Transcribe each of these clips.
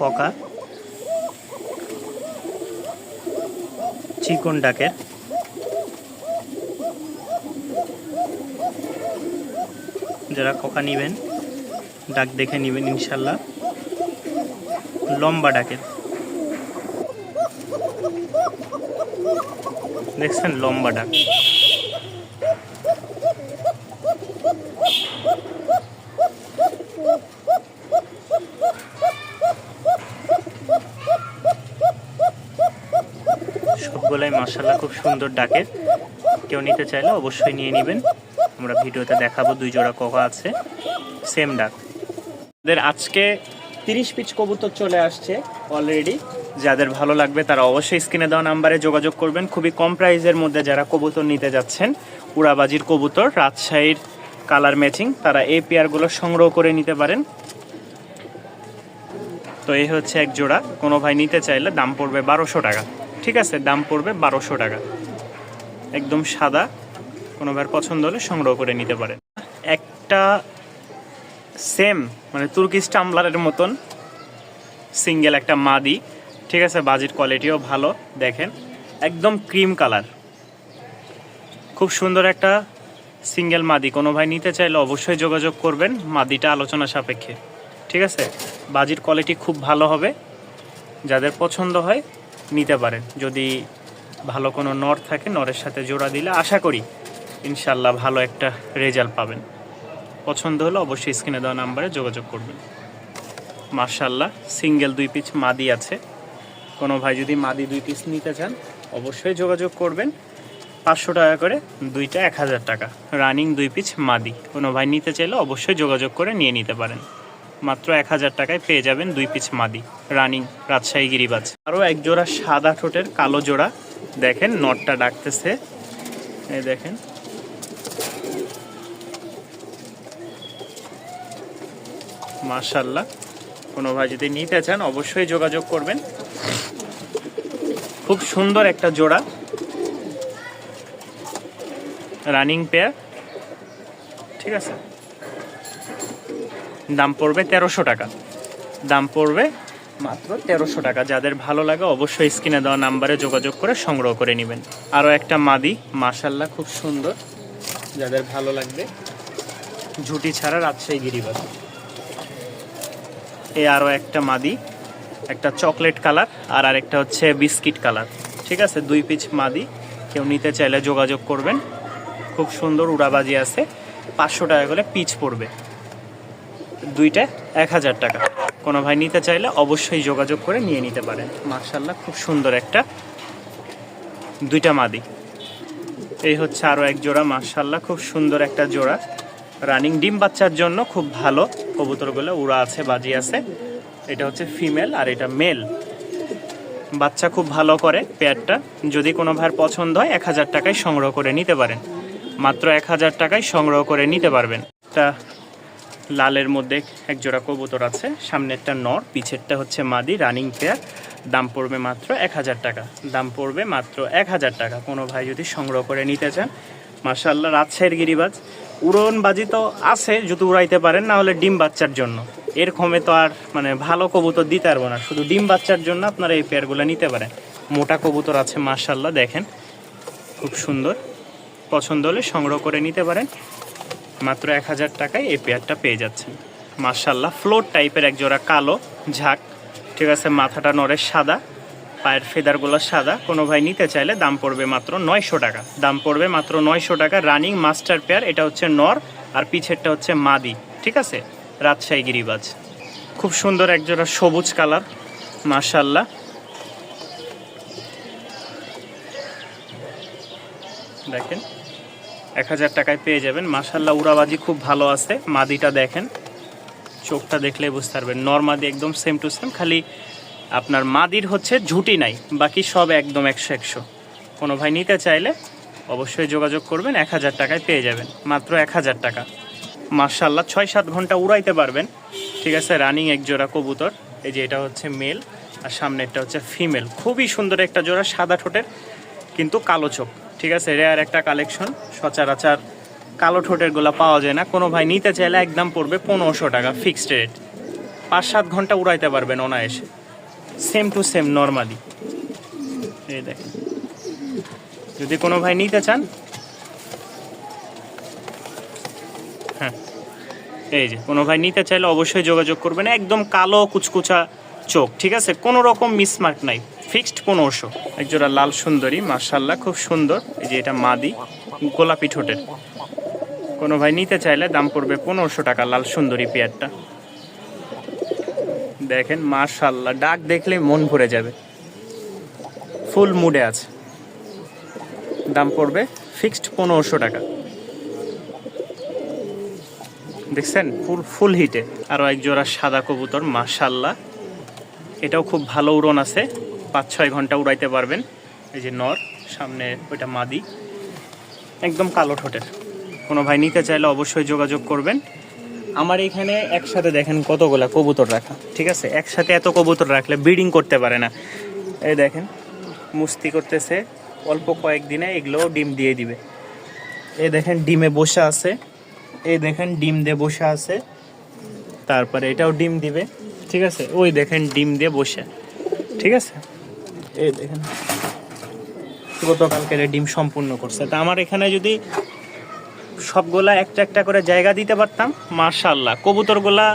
ককা। চিকন ডাকের। যারা ককা নিবেন, ডাক দেখে নিবেন ইনশাল্লাহ। লম্বা ডাকের। দেখছেন লম্বা ডাক। মার্শাল্লাহ খুব সুন্দর ডাকের। কেউ নিতে চাইলে অবশ্যই নিয়ে নেবেন। আমরা ভিডিওতে দেখাবো দুই জোড়া ককা আছে। সেম ডাক। ওদের আজকে তিরিশ পিচ কবুতর চলে আসছে অলরেডি যাদের ভালো লাগবে তারা অবশ্যই স্ক্রিনে দেওয়া নাম্বারে যোগাযোগ করবেন। খুবই কম প্রাইসের মধ্যে যারা কবুতর নিতে যাচ্ছেন, উড়াবাজির কবুতর, রাজশাহীর কালার ম্যাচিং, তারা এই পেয়ারগুলো সংগ্রহ করে নিতে পারেন। তো এই হচ্ছে এক জোড়া। কোনো ভাই নিতে চাইলে দাম পড়বে বারোশো টাকা। ঠিক আছে, দাম পড়বে বারোশো টাকা। একদম সাদা, কোনো ভাইয়ের পছন্দ হলে সংগ্রহ করে নিতে পারেন একটা সেম মানে তুর্কি স্টাম্বলারের মতন, সিঙ্গেল একটা মাদি, ঠিক আছে বাজির কোয়ালিটিও ভালো, দেখেন, একদম ক্রিম কালার। খুব সুন্দর একটা সিঙ্গেল মাদি, কোনো ভাই নিতে চাইলে অবশ্যই যোগাযোগ করবেন মাদিটা আলোচনা সাপেক্ষে, ঠিক আছে? বাজির কোয়ালিটি খুব ভালো হবে, যাদের পছন্দ হয় নিতে পারেন। যদি ভালো কোনো নর থাকে, নরের সাথে জোড়া দিলে আশা করি ইনশাল্লাহ ভালো একটা রেজাল্ট পাবেন। পছন্দ হলে অবশ্যই স্ক্রিনে দেওয়া নাম্বারে যোগাযোগ করবেন। মার্শাল্লাহ সিঙ্গেল দুই পিস মাদি আছে। কোনো ভাই যদি মাদি দুই পিস নিতে চান, অবশ্যই যোগাযোগ করবেন। পাঁচশো টাকা করে, দুইটা এক হাজার টাকা। রানিং দুই পিস মাদি। কোনো ভাই নিতে চাইলে অবশ্যই যোগাযোগ করে নিয়ে নিতে পারেন। মাত্র এক হাজার টাকায় পেয়ে যাবেন দুই পিস মাদি। রানিং রাজশাহী গিরিবাজ। আরও এক জোড়া সাদা ঠোঁটের কালো জোড়া। দেখেন, নটটা ডাকতেছে। এই দেখেন। মাশাল্লাহ। কোনো ভাই যদি নিতে চান, অবশ্যই যোগাযোগ করবেন। খুব সুন্দর একটা জোড়া। Running pair. ঠিক আছে? দাম পড়বে তেরোশো টাকা। দাম পড়বে মাত্র তেরোশো টাকা। যাদের ভালো লাগে অবশ্যই স্ক্রিনে দেওয়া নাম্বারে যোগাযোগ করে সংগ্রহ করে নেবেন। আরও একটা মাদি মাশাল্লাহ খুব সুন্দর। যাদের ভালো লাগবে, ঝুটি ছাড়া রাজশাহী গিরিবাজ। এ আরও একটা মাদি, একটা চকলেট কালার আর আরেকটা হচ্ছে বিস্কিট কালার। ঠিক আছে? দুই পিচ মাদি, কেউ নিতে চাইলে যোগাযোগ করবেন। খুব সুন্দর উড়াবাজি আছে। পাঁচশো টাকা করে পিচ পড়বে। দুইটা, এক হাজার টাকা। কোনো ভাই নিতে চাইলে অবশ্যই যোগাযোগ করে নিয়ে নিতে পারেন। মার্শাল্লাহ খুব সুন্দর একটা দুইটা মাদি। এই হচ্ছে আরও এক জোড়া মার্শাল্লাহ খুব সুন্দর একটা জোড়া। রানিং ডিম বাচ্চার জন্য খুব ভালো। কবুতরগুলো উড়া আছে, বাজি আছে। এটা হচ্ছে ফিমেল আর এটা মেল। বাচ্চা খুব ভালো করে পেয়ারটা। যদি কোনো ভাইয়ের পছন্দ হয়, এক হাজার টাকায় সংগ্রহ করে নিতে পারেন। মাত্র এক হাজার টাকায় সংগ্রহ করে নিতে পারবেন। তা লালের মধ্যে এক জোড়া কবুতর আছে। সামনেরটা নর, পিছেরটা হচ্ছে মাদি রানিং পেয়ার দাম পড়বে মাত্র এক হাজার টাকা। দাম পড়বে মাত্র এক হাজার টাকা। কোনো ভাই যদি সংগ্রহ করে নিতে চান মার্শাল্লাহ রাজশাহীর গিরিবাজ। উড়নবাজি তো আছে, যদি উড়াইতে পারেন, না হলে ডিম বাচ্চার জন্য। এরকমে তো আর মানে ভালো কবুতর দিতে পারব না। শুধু ডিম বাচ্চার জন্য আপনারা এই পেয়ারগুলো নিতে পারেন। মোটা কবুতর আছে মার্শাল্লাহ দেখেন। খুব সুন্দর। পছন্দ হলে সংগ্রহ করে নিতে পারেন। মাত্র এক হাজার টাকায় এই পেয়ারটা পেয়ে যাচ্ছেন। মার্শাল্লাহ ফ্লোর টাইপের এক জোড়া কালো, ঝাঁক। ঠিক আছে, মাথাটা নরের সাদা, পায়ের ফেদারগুলো সাদা। কোনো ভাই নিতে চাইলে দাম পড়বে মাত্র নয়শো টাকা। দাম পড়বে মাত্র নয়শো টাকা রানিং মাস্টার পেয়ার এটা হচ্ছে নর আর পিছেরটা হচ্ছে মাদি। ঠিক আছে, রাজশাহী গিরিবাজ। খুব সুন্দর এক জোড়া সবুজ কালার মার্শাল্লাহ দেখেন এক হাজার টাকায় পেয়ে যাবেন। মাসাল্লাহ উড়াবাজি খুব ভালো আছে। মাদিটা দেখেন। চোখটা দেখলে বুঝতে পারবেন। নর্মাদি একদম সেম টু সেম খালি আপনার মাদির হচ্ছে ঝুটি নাই, বাকি সব একদম একশো একশো। কোনো ভাই নিতে চাইলে অবশ্যই যোগাযোগ করবেন, এক হাজার টাকায় পেয়ে যাবেন। মাত্র এক হাজার টাকা। মার্শাল্লাহ ছয় সাত ঘণ্টা উড়াইতে পারবেন। ঠিক আছে, রানিং এক জোড়া কবুতর। এই যে এটা হচ্ছে মেল, আর সামনেরটা হচ্ছে ফিমেল। খুবই সুন্দর একটা জোড়া, সাদা ঠোঁটের, কিন্তু কালো চোখ। ঠিক আছে রেয়ার একটা কালেকশন সচরাচর কালো ঠোঁটেরগুলা পাওয়া যায় না। কোনো ভাই নিতে চাইলে একদম পড়বে পনেরোশো টাকা ফিক্সড রেট পাঁচ সাত ঘণ্টা উড়াইতে পারবেন অনায়াসে। সেম টু সেম নর্মালি এই দেখেন। যদি কোনো ভাই নিতে চান হ্যাঁ এই যে, কোনো ভাই নিতে চাইলে অবশ্যই যোগাযোগ করবেন। একদম কালো কুচকুচা চোখ, ঠিক আছে? কোনো রকম মিসমার্ক নাই। ফিক্সড পনেরোশো। একজোড়া লাল সুন্দরী মার্শাল্লাহ খুব সুন্দর। এই যে এটা মাদি, গোলাপি ঠোঁটের। কোনো ভাই নিতে চাইলে দাম পড়বে পনেরোশো টাকা লাল সুন্দরী পেয়ারটা। দেখেন মার্শাল্লাহ ডাক দেখলে মন ভরে যাবে। ফুল মুডে আছে। দাম পড়বে ফিক্সড পনেরোশো টাকা। দেখছেন, ফুল ফুল হিটে। আরও এক জোড়া সাদা কবুতর মাশাল্লাহ এটাও খুব ভালো উড়ন আছে। পাঁচ ছয় ঘণ্টা উড়াইতে পারবেন। এই যে নর, সামনে ওইটা মাদি। একদম কালো ঠোঁটের। কোনো ভাই নিতে চাইলে অবশ্যই যোগাযোগ করবেন। আমার এখানে একসাথে দেখেন কতগুলা কবুতর রাখা, ঠিক আছে? একসাথে এত কবুতর রাখলে ব্রিডিং করতে পারে না। এই দেখেন, মুস্তি করতেছে, অল্প কয়েকদিনে এগুলো ডিম দিয়ে দিবে। এই দেখেন, ডিমে বসে আছে। এই দেখেন, ডিম দিয়ে বসে আছে। তারপরে এটাও ডিম দিবে, ঠিক আছে? ওই দেখেন, ডিম দিয়ে বসে, ঠিক আছে? এই দেখেন। গতকালকে ডিম সম্পূর্ণ করছে। তা আমার এখানে যদি সবগুলা একটা একটা করে জায়গা দিতে পারতাম মার্শাল্লাহ কবুতরগুলা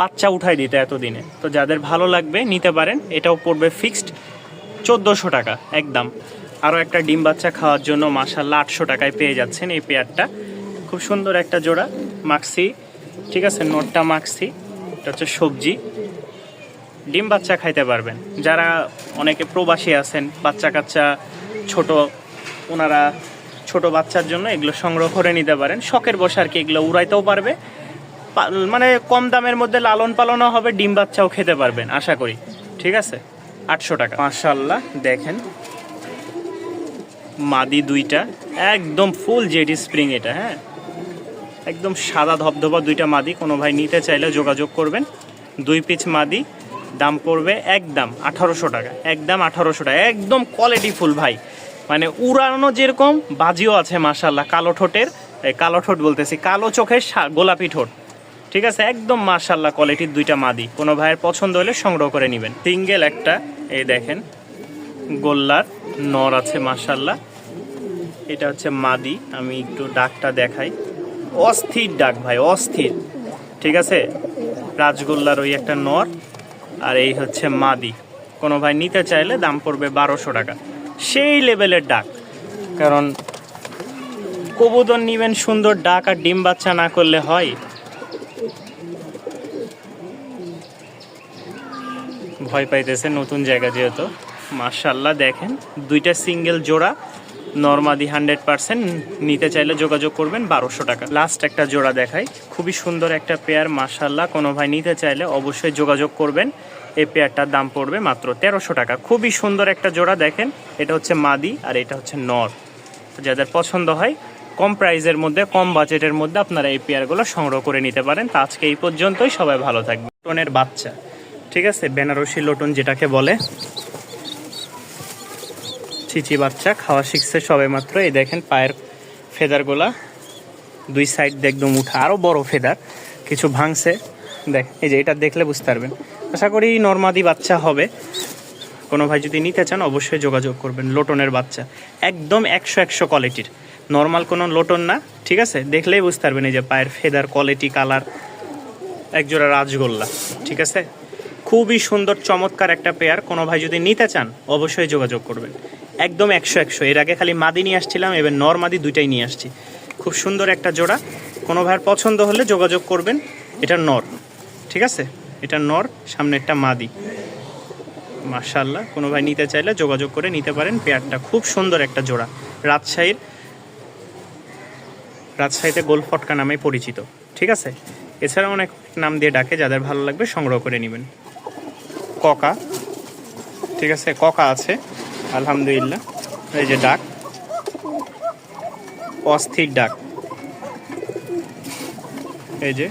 বাচ্চা উঠাই দিতে এতদিনে। তো যাদের ভালো লাগবে, নিতে পারেন। এটাও পড়বে ফিক্সড চোদ্দোশো টাকা, একদম। আরও একটা ডিম বাচ্চা খাওয়ার জন্য মার্শাল্লাহ আটশো টাকায় পেয়ে যাচ্ছেন এই পেয়ারটা। খুব সুন্দর একটা জোড়া, মাক্সি, ঠিক আছে, নোটটা মাক্সি, এটা হচ্ছে সবজি। ডিম বাচ্চা খাইতে পারবেন। যারা অনেকে প্রবাসী আছেন বাচ্চা কাচ্চা ছোট, ওনারা ছোট বাচ্চার জন্য এগুলো সংগ্রহ করে নিতে পারেন। শখের বসে আর কি এগুলো উড়াইতেও পারবে। মানে কম দামের মধ্যে লালন পালনও হবে, ডিম বাচ্চাও খেতে পারবেন, আশা করি। ঠিক আছে? আটশো টাকা। মাশাল্লাহ দেখেন। মাদি দুইটা, একদম ফুল জেডি স্প্রিং এটা হ্যাঁ? একদম সাদা ধবধবা দুইটা মাদি, কোনো ভাই নিতে চাইলে যোগাযোগ করবেন। দুই পিচ মাদি দাম পড়বে একদম আঠারোশো টাকা, একদম আঠারোশো টাকা, একদম কোয়ালিটি ফুল ভাই। মানে উড়ানো যেরকম, বাজিও আছে মাশাল্লাহ কালো ঠোঁটের কালো ঠোঁট বলতেছি, কালো চোখের গোলাপি ঠোঁট। ঠিক আছে? একদম মাশাল্লাহ কোয়ালিটির দুইটা মাদি। কোনো ভাইয়ের পছন্দ হলে সংগ্রহ করে নেবেন। সিঙ্গেল একটা, এই দেখেন, গোল্লার নর আছে মাশাল্লাহ এটা হচ্ছে মাদি, আমি একটু ডাকটা দেখাই। অস্থির ডাক ভাই, অস্থির। ঠিক আছে? রাজগোল্লার ওই একটা নর। আর এই হচ্ছে মাদি। কোনো ভাই নিতে চাইলে দাম পড়বে বারোশো টাকা। সেই লেভেলের ডাক। কারণ কবুতর নিবেন সুন্দর ডাক আর ডিম বাচ্চা না করলে হয়। ভয় পাইতেছে নতুন জায়গা যেহেতু। মার্শাল্লাহ দেখেন, দুইটা সিঙ্গেল জোড়া। নর্মাদি হান্ড্রেড পার্সেন্ট নিতে চাইলে যোগাযোগ করবেন বারোশো টাকা। লাস্ট একটা জোড়া দেখাই। খুবই সুন্দর একটা পেয়ার মার্শাল্লাহ কোনো ভাই নিতে চাইলে অবশ্যই যোগাযোগ করবেন। এই পেয়ারটার দাম পড়বে মাত্র তেরোশো টাকা। খুবই সুন্দর একটা জোড়া দেখেন। এটা হচ্ছে মাদি আর এটা হচ্ছে নর। যাদের পছন্দ হয়, কম প্রাইজের মধ্যে, কম বাজেটের মধ্যে আপনারা এই পেয়ারগুলো সংগ্রহ করে নিতে পারেন। তা আজকে এই পর্যন্তই। সবাই ভালো থাকবে লোটনের বাচ্চা, ঠিক আছে? বেনারসি লোটন যেটাকে বলে। চিচি বাচ্চা, খাওয়া শিখছে সবে মাত্র। এই দেখেন পায়ের ফেদারগুলা, দুই সাইড দিয়ে একদম উঠা আরও বড় ফেদার, কিছু ভাঙছে। দেখ, এই যে এটা দেখলে বুঝতে পারবেন। আশা করি নর্মাদি বাচ্চা হবে। কোনো ভাই যদি নিতে চান, অবশ্যই যোগাযোগ করবেন, লোটনের বাচ্চা। একদম একশো একশো কোয়ালিটির নর্মাল কোনো লোটন না, ঠিক আছে? দেখলেই বুঝতে পারবেন এই যে পায়ের ফেদার কোয়ালিটি কালার একজোড়া রাজগোল্লা, ঠিক আছে? খুবই সুন্দর, চমৎকার একটা পেয়ার কোনো ভাই যদি নিতে চান, অবশ্যই যোগাযোগ করবেন। একদম একশো একশো। এর আগে খালি মাদি নিয়ে আসছিলাম, এবার নর মাদি দুইটাই নিয়ে আসছি। খুব সুন্দর একটা জোড়া। কোনো ভাইয়ের পছন্দ হলে যোগাযোগ করবেন। এটা নর, ঠিক আছে? এটা নর, সামনে একটা মাদি। মার্শাল্লাহ কোনো ভাই নিতে চাইলে যোগাযোগ করে নিতে পারেন। পেয়ারটা খুব সুন্দর একটা জোড়া। রাজশাহীর, রাজশাহীতে গোল ফটকা নামে পরিচিত, ঠিক আছে? এছাড়া অনেক নাম দিয়ে ডাকে, যাদের ভালো লাগবে সংগ্রহ করে নেবেন। ককা, ঠিক আছে? ককা আছে। আলহামদুলিল্লাহ। এই যে ডাক। অস্থির ডাক। এই যে।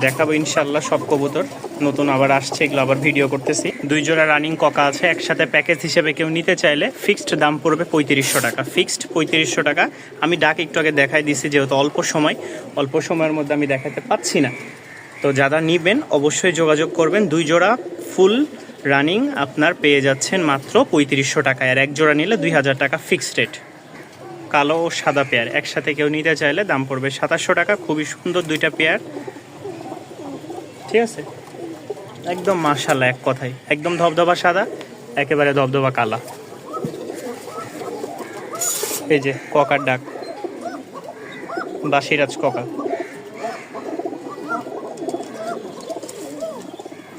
দেখাবো ইনশাল্লাহ সব কবুতর। নতুন আবার আসছে, এগুলো আবার ভিডিও করতেছি। দুই জোড়া রানিং ককা আছে, একসাথে প্যাকেজ হিসেবে কেউ নিতে চাইলে ফিক্সড দাম পড়বে পঁয়ত্রিশশো টাকা। ফিক্সড পঁয়ত্রিশশো টাকা। আমি ডাক একটু আগে দেখাই দিছি, যেহেতু অল্প সময়। অল্প সময়ের মধ্যে আমি দেখাতে পাচ্ছি না। তো যারা নিবেন, অবশ্যই যোগাযোগ করবেন। দুই জোড়া ফুল রানিং আপনার পেয়ে যাচ্ছেন মাত্র পঁয়ত্রিশশো টাকায়। আর এক জোড়া নিলে দুই হাজার টাকা ফিক্সড রেট কালো ও সাদা পেয়ার একসাথে কেউ নিতে চাইলে দাম পড়বে সাতাশশো টাকা। খুবই সুন্দর দুইটা পেয়ার ঠিক আছে? একদম মাশাল্লাহ এক কথাই একদম ধবধবা সাদা, একেবারে ধবধবা কালা। এই যে ককার ডাক। বাসিরাজ ককা।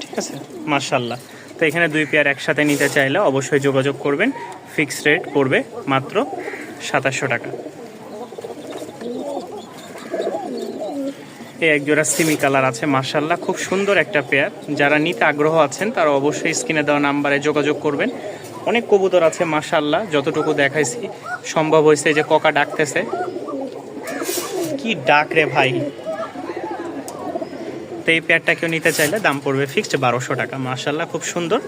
ঠিক আছে? মার্শাল্লাহ তো এখানে দুই পেয়ার একসাথে নিতে চাইলে অবশ্যই যোগাযোগ করবেন। ফিক্সড রেট পড়বে মাত্র সাতাশশো টাকা। এই একজোড়া সিমি কালার আছে মার্শাল্লাহ খুব সুন্দর একটা পেয়ার। যারা নিতে আগ্রহ আছেন, তারা অবশ্যই স্ক্রিনে দেওয়া নাম্বারে যোগাযোগ করবেন। অনেক কবুতর আছে মার্শাল্লাহ যতটুকু দেখাইছি, সম্ভব হয়েছে যে ককা ডাকতেছে। কি ডাক রে ভাই। তো এই পেয়ারটা কেউ নিতে চাইলে দাম পড়বে ফিক্সড বারোশো টাকা। মার্শাল্লাহ খুব সুন্দর।